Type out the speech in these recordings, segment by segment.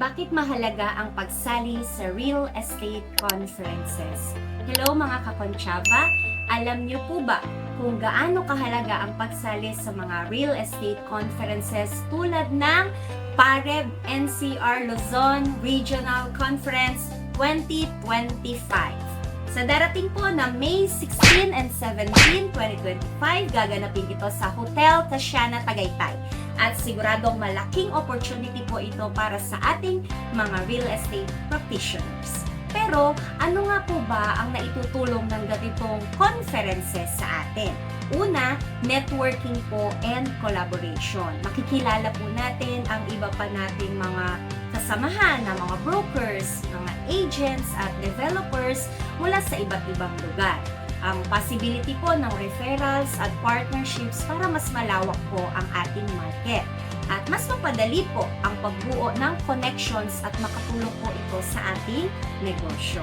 Bakit mahalaga ang pagsali sa real estate conferences? Hello mga kakonsyaba! Alam niyo po ba kung gaano kahalaga ang pagsali sa mga real estate conferences tulad ng PAREB NCR Luzon Regional Conference 2025? Sa darating po na May 16 and 17, 2025, gaganapin ito sa Hotel Tasiana Tagaytay. At siguradong malaking opportunity po ito para sa ating mga real estate practitioners. Pero ano nga po ba ang naitutulong ng ganitong conferences sa atin? Una, networking po and collaboration. Makikilala po natin ang iba pa nating mga kasamahan na mga brokers, mga agents at developers mula sa iba't ibang lugar. Ang possibility po ng referrals at partnerships para mas malawak po ang ating market. At mas mapadali po ang pagbuo ng connections at makatulong po ito sa ating negosyo.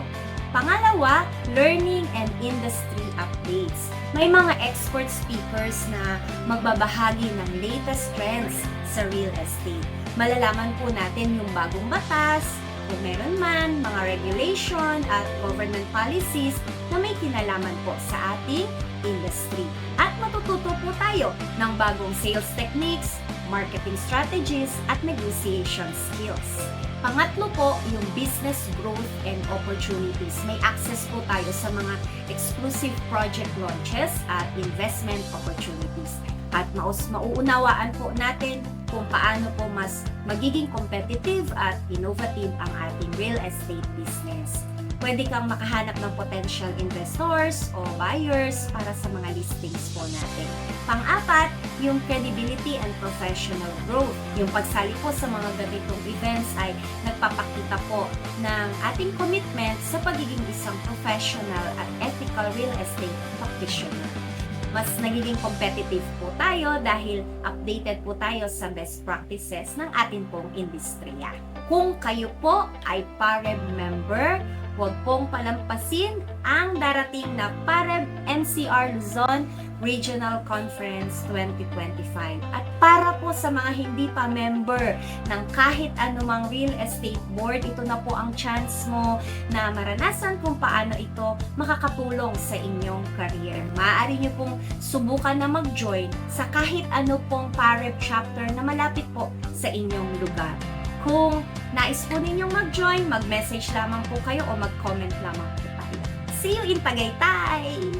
Pangalawa, learning and industry updates. May mga expert speakers na magbabahagi ng latest trends sa real estate. Malalaman po natin yung bagong batas, kung meron man, mga regulation at government policies na may kinalaman po sa ating industry. At matututo po tayo ng bagong sales techniques, marketing strategies, at negotiation skills. Pangatlo po, yung business growth and opportunities. May access po tayo sa mga exclusive project launches at investment opportunities. At maus mauunawaan po natin kung paano po mas magiging competitive at innovative ang ating real estate business. Pwede kang makahanap ng potential investors o buyers para sa mga listings po natin. Pang-apat, yung credibility and professional growth. Yung pagsali po sa mga ganitong events ay nagpapakita po ng ating commitment sa pagiging isang professional at ethical real estate practitioner mas nagiging competitive po tayo dahil updated po tayo sa best practices ng atin pong industriya. Kung kayo po ay PAREB member, huwag pong palampasin ang darating na PAREB NCR Luzon Regional Conference 2025. At para po sa mga hindi pa member ng kahit anumang real estate board, ito na po ang chance mo na maranasan kung paano ito makakatulong sa inyong career. Maaari nyo pong subukan na mag-join sa kahit ano pong PAREB chapter na malapit po sa inyong lugar. Kung nais po ninyong mag-join, mag-message lamang po kayo o mag-comment lamang po tayo. See you in Tagaytay!